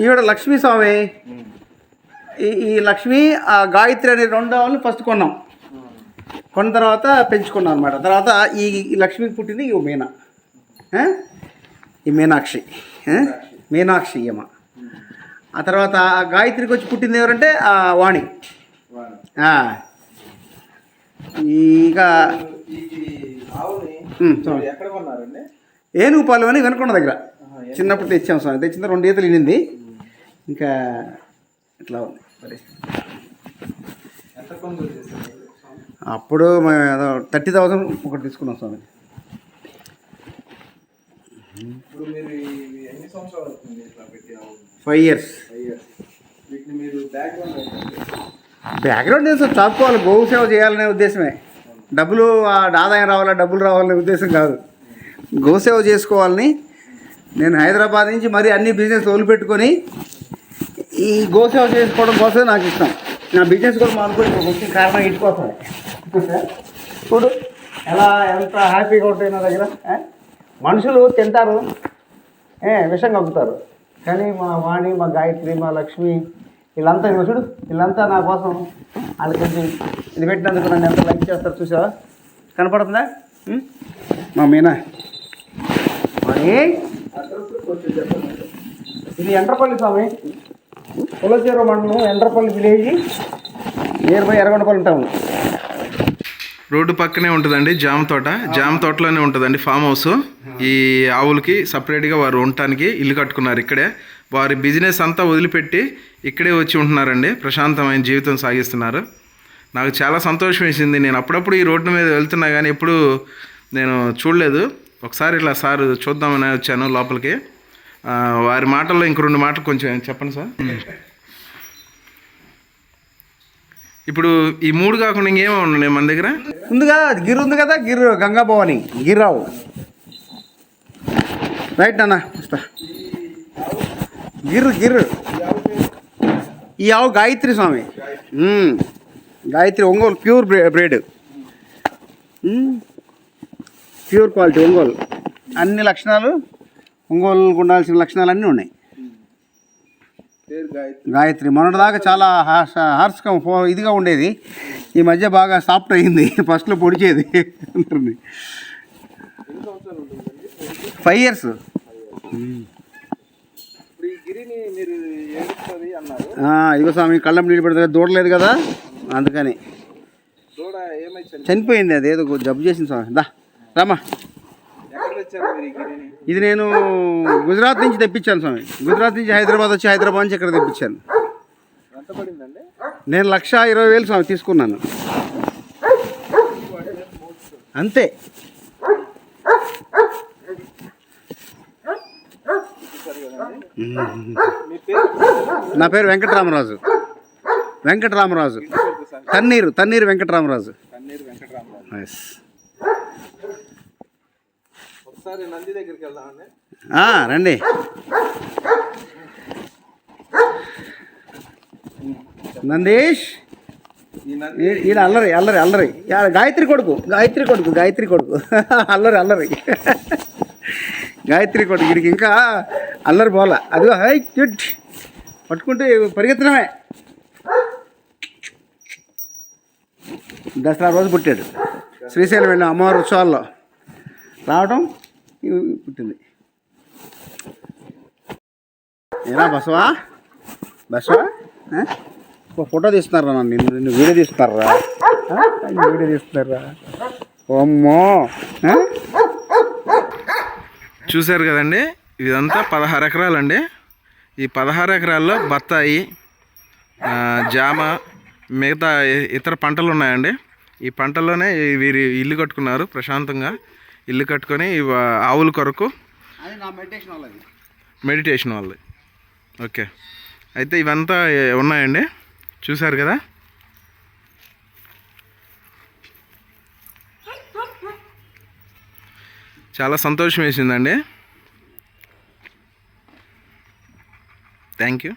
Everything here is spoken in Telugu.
ఈవిడ లక్ష్మీ స్వామి. ఈ ఈ లక్ష్మి ఆ గాయత్రి అనే రెండు ఆవులు ఫస్ట్ కొన్నాం. కొన్న తర్వాత పెంచుకున్నాం అనమాట తర్వాత ఈ లక్ష్మికి పుట్టింది ఈ మీనా? ఈ మీనాక్షి? మీనాక్షి ఈమ. ఆ తర్వాత ఆ గాయత్రికి వచ్చి పుట్టింది ఎవరంటే ఆ వాణి. ఇక ఏనుగుపాలెం అని వెనకొండ దగ్గర. చిన్నప్పుడు తెచ్చాం స్వామి. తెచ్చిన రెండు ఈతలు ఇనింది. ఇంకా ఇట్లా ఉంది పరిస్థితి. అప్పుడు మేము ఏదో థర్టీ థౌసండ్ ఒకటి తీసుకున్నాం స్వామి. ఫైవ్ ఇయర్స్ బ్యాక్గ్రౌండ్ ఏం సార్? చాపుకోవాలి. గోవు సేవ చేయాలనే ఉద్దేశమే. డబ్బులు ఆ ఆదాయం రావాలా డబ్బులు రావాలనే ఉద్దేశం కాదు. గోసేవ చేసుకోవాలని నేను హైదరాబాద్ నుంచి మరి అన్ని బిజినెస్ వదిలిపెట్టుకొని ఈ గోసేవ చేసుకోవడం కోసమే నాకు ఇష్టం. నా బిజినెస్ కూడా మానుకొని ఇక్కడికి వచ్చిన కారణం ఇంటి కోసమే. చూడు ఎలా ఎంత హ్యాపీగా ఉంటాయి నా దగ్గర మనుషులు తింటారు ఏ విషం కక్కుతారు కానీ మా వాణి మా గాయత్రి మా లక్ష్మి వీళ్ళంతా చూడు వీళ్ళంతా నా కోసం వాళ్ళకి కొంచెం ఇది పెట్టినందుకు నన్ను ఎంత లైక్ చేస్తారు చూసావా? కనపడుతుందా? మా మీనా? మరి ఇది ఎంటర్పల్లి స్వామి. కులచేరు మండలం Endrapalli village near by Erragondapalem town. Road పక్కనే ఉంటుందండి జామ తోట. జామ తోటలోనే ఉంటుందండి ఫామ్ హౌస్. ఈ ఆవులకి సపరేట్గా వారు ఉండటానికి ఇల్లు కట్టుకున్నారు ఇక్కడే. వారి బిజినెస్ అంతా వదిలిపెట్టి ఇక్కడే వచ్చి ఉంటున్నారండి. ప్రశాంతమైన జీవితం సాగిస్తున్నారు. నాకు చాలా సంతోషం వేసింది. నేను అప్పుడప్పుడు ఈ రోడ్డు మీద వెళ్తున్నా కానీ ఎప్పుడు నేను చూడలేదు. ఒకసారి ఇట్లా సార్ చూద్దామని వచ్చాను లోపలికి. వారి మాటల్లో ఇంక రెండు మాటలు కొంచెం చెప్పండి సార్. ఇప్పుడు ఈ మూడు కాకుండా ఇంకేమో ఉన్నాయి మన దగ్గర? ఉందిగా గిర్ ఉంది కదా గిర్ గంగా భవాని గిర్రావు. రైట్ నాన్న? వస్తా. గిర్ గిర్ ఈ ఆవు గాయత్రి స్వామి. గాయత్రి ఒంగోలు ప్యూర్ బ్రే బ్రేడ్. Pure quality Ongole. అన్ని లక్షణాలు ఒంగోలు ఉండాల్సిన లక్షణాలు అన్నీ ఉన్నాయి గాయత్రి. మొన్నటిదాకా చాలా హార్ష హార్స్గా ఫో- ఇదిగా ఉండేది. ఈ మధ్య బాగా సాఫ్ట్ అయ్యింది ఫస్ట్లో పొడిచేది. ఉంటుందండి ఫైవ్ ఇయర్స్. ఇదిగో స్వామి కళ్ళం నీళ్ళు పెడితే దూడలేదు కదా? అందుకని. చనిపోయింది అది. ఏదో జబ్బు చేసింది స్వామి. దా రామా ఎక్కడ తెచ్చారు మీరు ఈ గిరిని ఇది నేను గుజరాత్ నుంచి తెప్పించాను స్వామి. గుజరాత్ నుంచి హైదరాబాద్ వచ్చి హైదరాబాద్ నుంచి ఇక్కడ తెప్పించాను. నేను లక్ష ఇరవై వేలు స్వామి తీసుకున్నాను. అంతే. నా పేరు వెంకటరామరాజు. వెంకటరామరాజు. తన్నీరు తన్నీరు వెంకటరామరాజు. వెంకటరామరావు నంది దగ్గరికి వెళ్దామండి. రండి. నందీష్ ఈయన అల్లరి అల్లరి అల్లరి. గాయత్రి కొడుకు గాయత్రి కొడుకు గాయత్రి కొడుకు. అల్లరి అల్లరి. గాయత్రి కొడుకు వీడికి ఇంకా అల్లరి పోల. అదిగో హై క్యూట్ పట్టుకుంటే పరిగెత్తడమే. దసరా రోజు పుట్టాడు. శ్రీశైలం వెళ్ళిన అమ్మవారి ఉత్సవాల్లో. రావడం ఇవి పుట్టింది. ఏనా బసవా? బసవా? ఒక ఓ ఫోటో తీస్తున్నారా నన్ను? నిన్ను నిన్ను వీడియో తీస్తున్నారా? వీడియో తీస్తున్నారా? అమ్మో! చూశారు కదండి? ఇదంతా పదహారు ఎకరాలండి. ఈ పదహారు ఎకరాల్లో బత్తాయి జామ మిగతా ఇతర పంటలు ఉన్నాయండి. ఈ పంటల్లోనే వీరి ఇల్లు కట్టుకున్నారు ప్రశాంతంగా. ఇల్లు కట్టుకొని ఆవుల కొరకు మెడిటేషన్ వాళ్ళది ఓకే. అయితే ఇవంతా ఉన్నాయండి. చూశారు కదా? చాలా సంతోషం వేసిందండి. Thank you